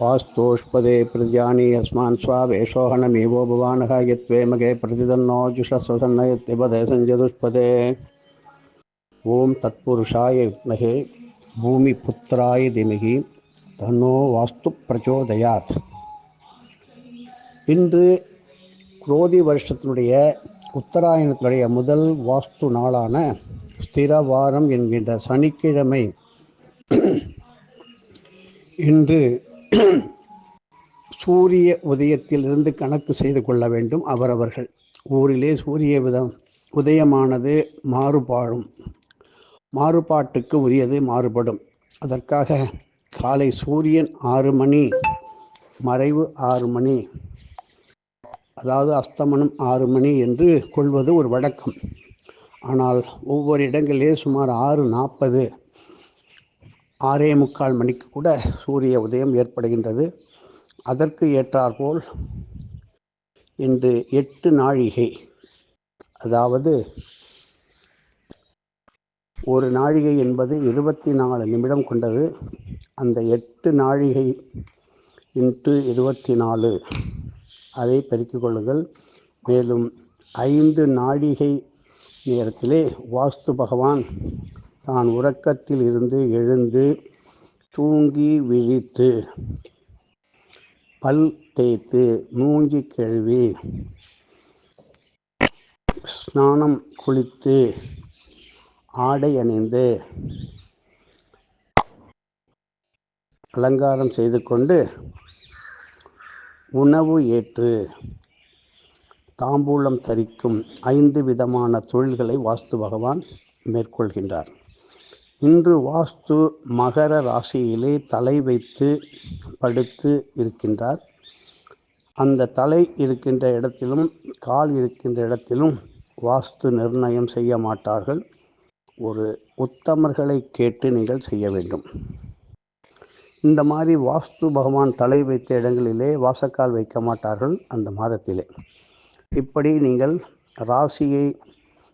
वास्तोष्पदे प्रजानि अस्मान् स्वावेशोहनमेवो भवानः यत्त्वेमगे प्रतिदन्नो जुषस्वसन्नयत्यपदे सञ्जदुष्पदे ॐ तत्पुरुषाय विद्महे பூமிபுத்திராய திமிகி தன்னோ வாஸ்து பிரச்சோதயாத் இன்று குரோதி வருஷத்தினுடைய உத்தராயணத்தினுடைய முதல் வாஸ்து நாளான ஸ்திரவாரம் என்கின்ற சனிக்கிழமை இன்று சூரிய உதயத்திலிருந்து கணக்கு செய்து கொள்ள வேண்டும் அவரவர்கள். ஊரிலே சூரிய விதம் உதயமானது மாறுபாடும் மாறுபாட்டுக்கு உரியது மாறுபடும். அதற்காக காலை சூரியன் ஆறு மணி மறைவு ஆறு மணி அதாவது அஸ்தமனம் ஆறு மணி என்று கொள்வது ஒரு வழக்கம். ஆனால் ஒவ்வொரு இடங்களிலே சுமார் ஆறு நாற்பது ஆறே முக்கால் மணிக்கு கூட சூரிய உதயம் ஏற்படுகின்றது. அதற்கு ஏற்றாற்போல் இன்று எட்டு நாழிகை அதாவது ஒரு நாழிகை என்பது இருபத்தி நாலு நிமிடம் கொண்டது. அந்த எட்டு நாழிகை இன்ட்டு இருபத்தி நாலு. அதை பெருக்கிக் கொள்ளுங்கள். மேலும் ஐந்து நாழிகை நேரத்திலே வாஸ்து பகவான் தான் உறக்கத்தில் இருந்து எழுந்து தூங்கி விழித்து பல் தேய்த்து மூஞ்சி கழுவி ஸ்நானம் குளித்து ஆடை அணிந்து அலங்காரம் செய்து கொண்டு உணவு ஏற்று தாம்பூலம் தரிக்கும் ஐந்து விதமான தொழில்களை வாஸ்து பகவான் மேற்கொள்கின்றார். இன்று வாஸ்து மகர ராசியிலே தலை வைத்து படுத்து இருக்கின்றார். அந்த தலை இருக்கின்ற இடத்திலும் கால் இருக்கின்ற இடத்திலும் வாஸ்து நிர்ணயம் செய்ய மாட்டார்கள். ஒரு உத்தமர்களை கேட்டு நீங்கள் செய்ய வேண்டும். இந்த மாதிரி வாஸ்து பகவான் தலை வைத்த இடங்களிலே வாசக்கால் வைக்க மாட்டார்கள் அந்த மாதத்திலே. இப்படி நீங்கள் ராசியை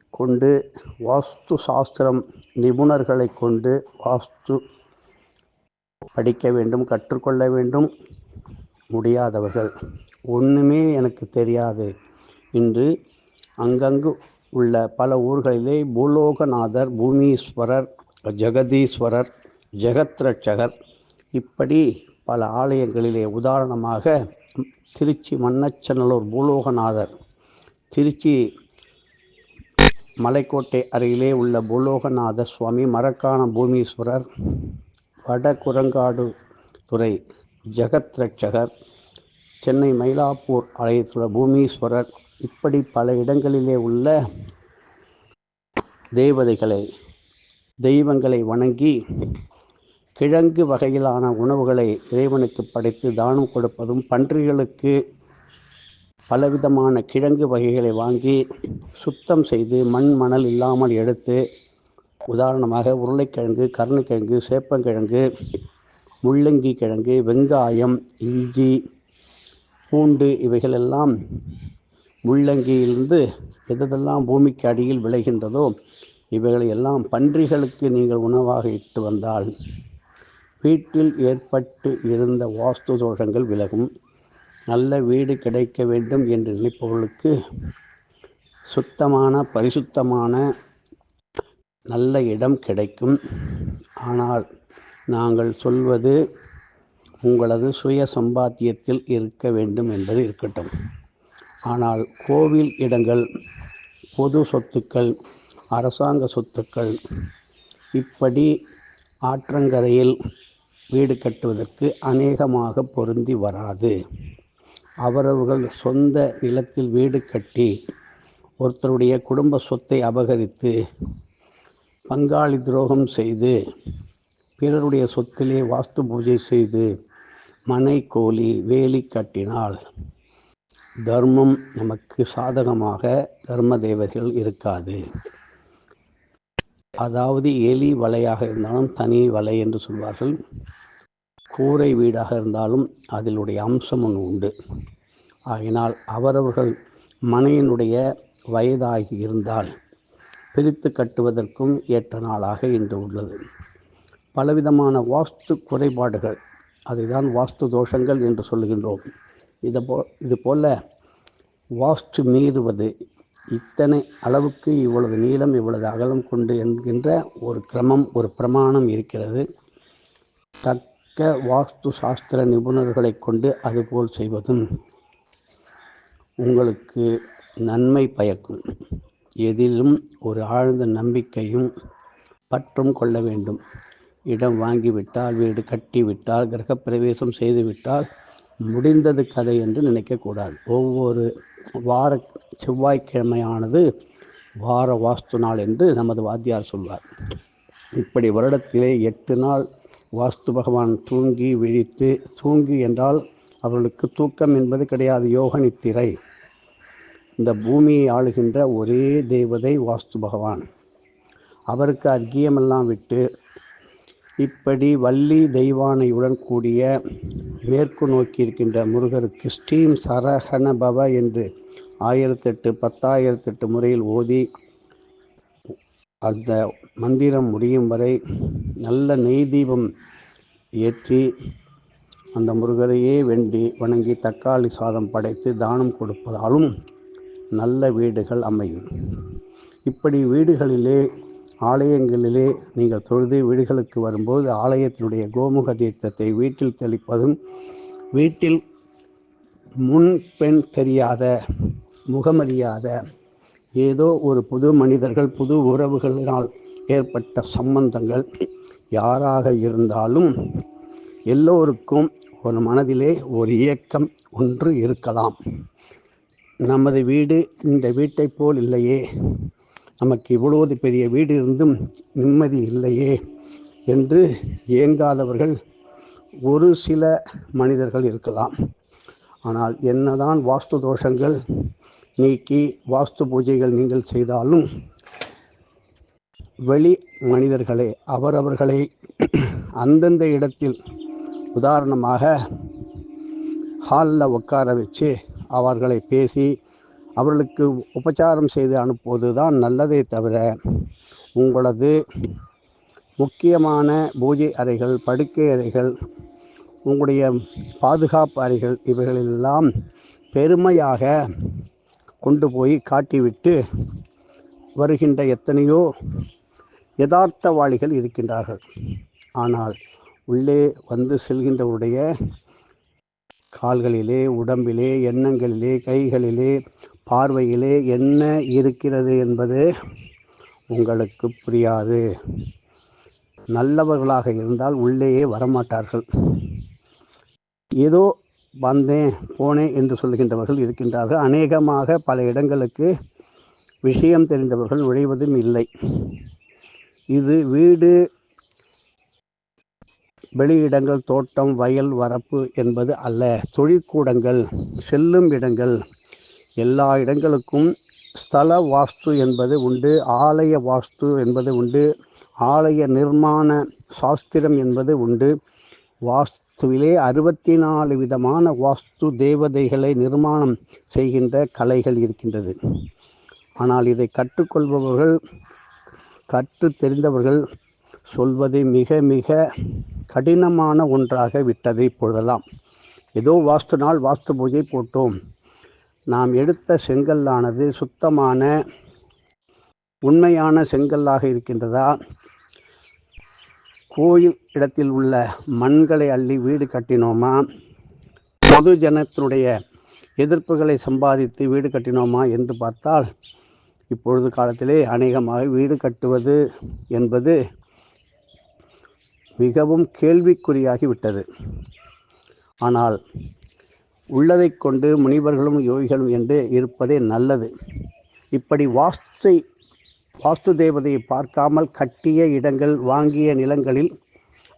கொண்டு வாஸ்து சாஸ்திரம் நிபுணர்களை கொண்டு வாஸ்து படிக்க வேண்டும் கற்றுக்கொள்ள வேண்டும். முடியாதவர்கள். ஒன்றுமே எனக்கு தெரியாது. இன்று அங்கங்கு உள்ள பல ஊர்களிலே பூலோகநாதர் பூமீஸ்வரர் ஜெகதீஸ்வரர் ஜெகத்ரட்சகர் இப்படி பல ஆலயங்களிலே உதாரணமாக திருச்சி மன்னச்சநல்லூர் பூலோகநாதர் திருச்சி மலைக்கோட்டை அருகிலே உள்ள பூலோகநாத சுவாமி மரக்கான பூமீஸ்வரர் வட குரங்காடு துறை ஜெகத்ரட்சகர் சென்னை மயிலாப்பூர் ஆலயத்துள்ள பூமீஸ்வரர். இப்படி பல இடங்களிலே உள்ள தேவதைகளை தெய்வங்களை வணங்கி கிழங்கு வகையிலான உணவுகளை இறைவனுக்கு படைத்து தானம் கொடுப்பதும் பன்றிகளுக்கு பலவிதமான கிழங்கு வகைகளை வாங்கி சுத்தம் செய்து மண் மணல் இல்லாமல் எடுத்து உதாரணமாக உருளைக்கிழங்கு கருணைக்கிழங்கு சேப்பங்கிழங்கு முள்ளங்கி கிழங்கு வெங்காயம் இஞ்சி பூண்டு இவைகளெல்லாம் முள்ளங்கியிலிருந்து எதெல்லாம் பூமிக்கு அடியில் விளைகின்றதோ இவைகளை எல்லாம் பன்றிகளுக்கு நீங்கள் உணவாக இட்டு வந்தால் வீட்டில் ஏற்பட்டு இருந்த வாஸ்து தோஷங்கள் விலகும். நல்ல வீடு கிடைக்க வேண்டும் என்று நினைப்பவர்களுக்கு சுத்தமான பரிசுத்தமான நல்ல இடம் கிடைக்கும். ஆனால் நாங்கள் சொல்வது உங்களது சுய சம்பாத்தியத்தில் இருக்க வேண்டும் என்பது இருக்கட்டும். ஆனால் கோவில் இடங்கள் பொது சொத்துக்கள் அரசாங்க சொத்துக்கள் இப்படி ஆற்றங்கரையில் வீடு கட்டுவதற்கு அநேகமாக பொருந்தி வராது. அவரவர்கள் சொந்த நிலத்தில் வீடு கட்டி ஒருத்தருடைய குடும்ப சொத்தை அபகரித்து பங்காளி துரோகம் செய்து பிறருடைய சொத்திலே வாஸ்து பூஜை செய்து மனை கோலி வேலி கட்டினால் தர்மம் நமக்கு சாதகமாக தர்ம தேவர்கள் இருக்காது. அதாவது எலி வலையாக இருந்தாலும் தனி வலை என்று சொல்வார்கள். கூரை வீடாக இருந்தாலும் அதிலுடைய அம்சம் ஒன்று உண்டு. ஆகினால் அவரவர்கள் மனையினுடைய வயதாகி இருந்தால் பிரித்து கட்டுவதற்கும் ஏற்ற நாளாக இன்று உள்ளது. பலவிதமான வாஸ்து குறைபாடுகள் அதைதான் வாஸ்து தோஷங்கள் என்று சொல்லுகின்றோம். இதை போ இது போல் வாஸ்து மீறுவது இத்தனை அளவுக்கு இவ்வளவு நீளம் இவ்வளவு அகலம் கொண்டு என்கின்ற ஒரு கிரமம் ஒரு பிரமாணம் இருக்கிறது. தக்க வாஸ்து சாஸ்திர நிபுணர்களை கொண்டு அதுபோல் செய்வதும் உங்களுக்கு நன்மை பயக்கும். எதிலும் ஒரு ஆழ்ந்த நம்பிக்கையும் பற்றும் கொள்ள வேண்டும். இடம் வாங்கிவிட்டால் வீடு கட்டிவிட்டால் கிரகப்பிரவேசம் செய்துவிட்டால் முடிந்தது கதை என்று நினைக்கக்கூடாது. ஒவ்வொரு வார செவ்வாய்க்கிழமையானது வார வாஸ்து நாள் என்று நமது வாத்தியார் சொல்வார். இப்படி வருடத்திலே எட்டு நாள் வாஸ்து பகவான் தூங்கி விழித்து தூங்கி என்றால் அவர்களுக்கு தூக்கம் என்பது கிடையாது யோகனித்திரை இந்த பூமியை ஆளுகின்ற ஒரே தெய்வதை வாஸ்து பகவான். அவருக்கு அர்க்கியமெல்லாம் விட்டு இப்படி வள்ளி தெய்வானையுடன் கூடிய மேற்கு நோக்கி இருக்கின்ற முருகருக்கு ஸ்ரீம் சரஹண பவ என்று ஆயிரத்தெட்டு பத்தாயிரத்தெட்டு முறையில் ஓதி அந்த மந்திரம் முடியும் வரை நல்ல நெய் தீபம் ஏற்றி அந்த முருகரையே வேண்டி வணங்கி தக்காளி சாதம் படைத்து தானம் கொடுப்பதாலும் நல்ல வீடுகள் அமையும். இப்படி வீடுகளிலே ஆலயங்களிலே நீங்கள் தொழுது வீடுகளுக்கு வரும்போது ஆலயத்தினுடைய கோமுக தீர்த்தத்தை வீட்டில் தெளிப்பதும் வீட்டில் முன் பெண் தெரியாத முகமறியாத ஏதோ ஒரு புது மனிதர்கள் புது உறவுகளினால் ஏற்பட்ட சம்பந்தங்கள் யாராக இருந்தாலும் எல்லோருக்கும் ஒரு மனதிலே ஒரு இயக்கம் ஒன்று இருக்கலாம். நமது வீடு இந்த வீட்டை போல் இல்லையே. நமக்கு இவ்வளவு பெரிய வீடு இருந்தும் நிம்மதி இல்லையே என்று இயங்காதவர்கள் ஒரு சில மனிதர்கள் இருக்கலாம். ஆனால் என்னதான் வாஸ்து தோஷங்கள் நீக்கி வாஸ்து பூஜைகள் நீங்கள் செய்தாலும் வெளி மனிதர்களை அவரவர்களை அந்தந்த இடத்தில் உதாரணமாக ஹாலில் உட்கார வச்சு அவர்களை பேசி அவர்களுக்கு உபச்சாரம் செய்து அனுப்புவது தான் நல்லதே தவிர உங்களது முக்கியமான பூஜை அறைகள் படுக்கை அறைகள் உங்களுடைய பாதுகாப்பு அறைகள் இவைகளெல்லாம் பெருமையாக கொண்டு போய் காட்டிவிட்டு வருகின்ற எத்தனையோ யதார்த்தவாளிகள் இருக்கின்றார்கள். ஆனால் உள்ளே வந்து செல்கின்றவருடைய கால்களிலே உடம்பிலே எண்ணங்களிலே கைகளிலே பார்வையிலே என்ன இருக்கிறது என்பது உங்களுக்கு புரியாது. நல்லவர்களாக இருந்தால் உள்ளேயே வரமாட்டார்கள். ஏதோ வந்தேன் போனேன் என்று சொல்கின்றவர்கள் இருக்கின்றார்கள். அநேகமாக பல இடங்களுக்கு விஷயம் தெரிந்தவர்கள் நுழைவதும் இல்லை. இது வீடு வெளியிடங்கள் தோட்டம் வயல் வரப்பு என்பது அல்ல. தொழிற்கூடங்கள் செல்லும் இடங்கள். எல்லா இடங்களுக்கும் ஸ்தல வாஸ்து என்பது உண்டு ஆலய வாஸ்து என்பது உண்டு ஆலய நிர்மாண சாஸ்திரம் என்பது உண்டு. வாஸ்துவிலே அறுபத்தி நாலு விதமான வாஸ்து தேவதைகளை நிர்மாணம் செய்கின்ற கலைகள் இருக்கின்றது. ஆனால் இதை கற்றுக்கொள்பவர்கள் கற்று தெரிந்தவர்கள் சொல்வது மிக மிக கடினமான ஒன்றாக விட்டது இப்பொழுதெல்லாம். ஏதோ வாஸ்து நாள் வாஸ்து பூஜை போட்டோம். நாம் எடுத்த செங்கல்லானது சுத்தமான உண்மையான செங்கல்லாக இருக்கின்றதா? கோயில் இடத்தில் உள்ள மண்களை அள்ளி வீடு கட்டினோமா? பொது ஜனத்தினுடைய எதிர்ப்புகளை சம்பாதித்து வீடு கட்டினோமா என்று பார்த்தால் இப்பொழுது காலத்திலே அநேகமாக வீடு கட்டுவது என்பது மிகவும் கேள்விக்குறியாகிவிட்டது. ஆனால் உள்ளதை கொண்டு முனிவர்களும் யோகிகளும் என்று இருப்பதே நல்லது. இப்படி வாஸ்தை வாஸ்து தேவதையை பார்க்காமல் கட்டிய இடங்கள் வாங்கிய நிலங்களில்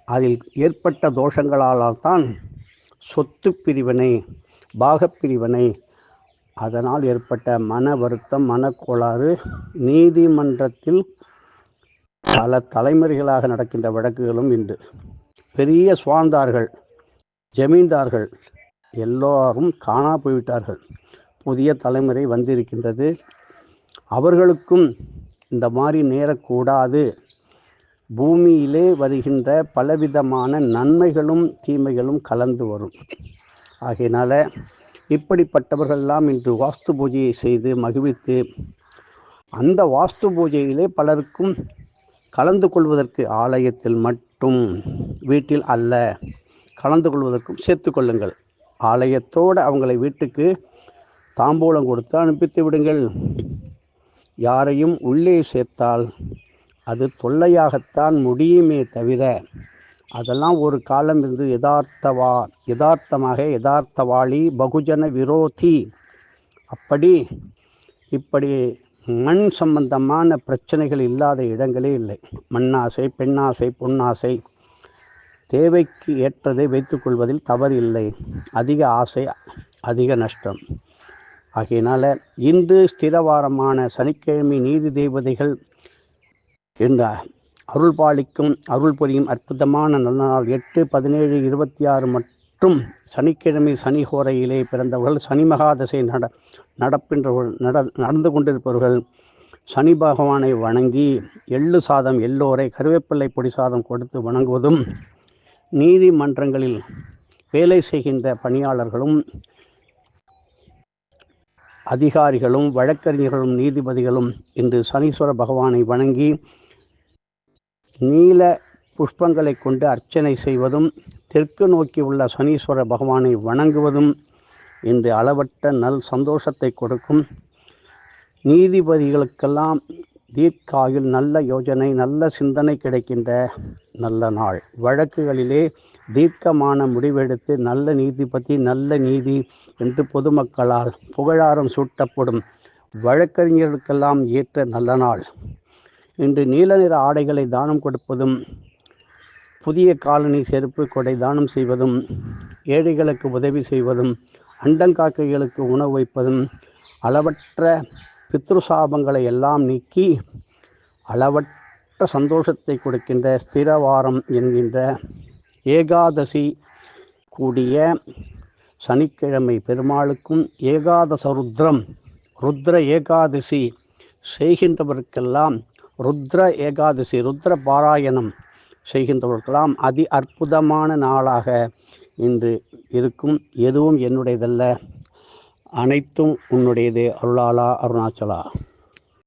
அதில் ஏற்பட்ட தோஷங்களால் தான் சொத்து பிரிவினை பாகப்பிரிவினை அதனால் ஏற்பட்ட மன வருத்தம் மனக்கோளாறு நீதிமன்றத்தில் பல தலைமுறைகளாக நடக்கின்ற வழக்குகளும் உண்டு பெரிய சுவாந்தார்கள் ஜமீன்தார்கள் எல்லோரும் காணா போய்விட்டார்கள். புதிய தலைமுறை வந்திருக்கின்றது. அவர்களுக்கும் இந்த மாதிரி நேரக்கூடாது. பூமியிலே வருகின்ற பலவிதமான நன்மைகளும் தீமைகளும் கலந்து வரும். ஆகையினால இப்படிப்பட்டவர்கள்லாம் இன்று வாஸ்து பூஜையை செய்து மகிழ்வித்து அந்த வாஸ்து பூஜையிலே பலருக்கும் கலந்து கொள்வதற்கு ஆலயத்தில் மட்டும் வீட்டில் அல்ல கலந்து கொள்வதற்கும் சேர்த்து கொள்ளுங்கள். ஆலயத்தோடு அவங்களை வீட்டுக்கு தாம்பூலம் கொடுத்து அனுப்பித்து விடுங்கள். யாரையும் உள்ளே சேர்த்தால் அது தொல்லையாகத்தான் முடியுமே தவிர அதெல்லாம் ஒரு காலம் இருந்து யதார்த்தவா யதார்த்தமாக யதார்த்தவாளி பகுஜன விரோதி. அப்படி இப்படி மண் சம்பந்தமான பிரச்சனைகள் இல்லாத இடங்களே இல்லை. மண்ணாசை பெண்ணாசை பொன்னாசை தேவைக்கு ஏற்றதை வைத்துக்கொள்வதில் தவறு இல்லை. அதிக ஆசை அதிக நஷ்டம். ஆகையினால் இன்று ஸ்திரவாரமான சனிக்கிழமை நீதி தேவதைகள் என்ற அருள் பாலிக்கும் அருள் புரியும் அற்புதமான நல்ல நாள் எட்டு பதினேழு இருபத்தி ஆறு மற்றும் சனிக்கிழமை சனி ஹோரையிலே பிறந்தவர்கள் சனி மகாதசை நட நடப்பின்றவர்கள் நட நடந்து கொண்டிருப்பவர்கள் சனி பகவானை வணங்கி எள்ளு சாதம் எல்லோரை கருவேப்பிள்ளை பொடி சாதம் கொடுத்து வணங்குவதும் நீதிமன்றங்களில் வேலை செய்கின்ற பணியாளர்களும் அதிகாரிகளும் வழக்கறிஞர்களும் நீதிபதிகளும் இன்று சனீஸ்வர பகவானை வணங்கி நீல புஷ்பங்களை கொண்டு அர்ச்சனை செய்வதும் தெற்கு நோக்கி உள்ள சனீஸ்வர பகவானை வணங்குவதும் இன்று அளவற்ற நல் சந்தோஷத்தை கொடுக்கும். நீதிபதிகளுக்கெல்லாம் தீர்க்காயில் நல்ல யோஜனை நல்ல சிந்தனை கிடைக்கின்ற நல்ல நாள். வழக்குகளிலே தீர்க்கமான முடிவெடுத்து நல்ல நீதிபதி நல்ல நீதி என்று பொதுமக்களால் புகழாரம் சூட்டப்படும் வழக்கறிஞர்களுக்கெல்லாம் ஏற்ற நல்ல நாள். இன்று நீல நிற ஆடைகளை தானம் கொடுப்பதும் புதிய காலனி செருப்பு கொடை தானம் செய்வதும் ஏழைகளுக்கு உதவி செய்வதும் அண்டங்காக்கைகளுக்கு உணவு வைப்பதும் அளவற்ற பித்ருசாபங்களை எல்லாம் நீக்கி அளவற்ற சந்தோஷத்தை கொடுக்கின்ற ஸ்திரவாரம் என்கின்ற ஏகாதசி கூடிய சனிக்கிழமை பெருமாளுக்கும் ஏகாதச ருத்ரம் ருத்ர ஏகாதசி செய்கின்றவருக்கெல்லாம் ருத்ர ஏகாதசி ருத்ர பாராயணம் செய்கின்றவர்களாம் அதி அற்புதமான நாளாக இன்று இருக்கும். எதுவும் என்னுடையதல்ல. அனைத்தும் உன்னுடையது. அருளாலா அருணாச்சலா.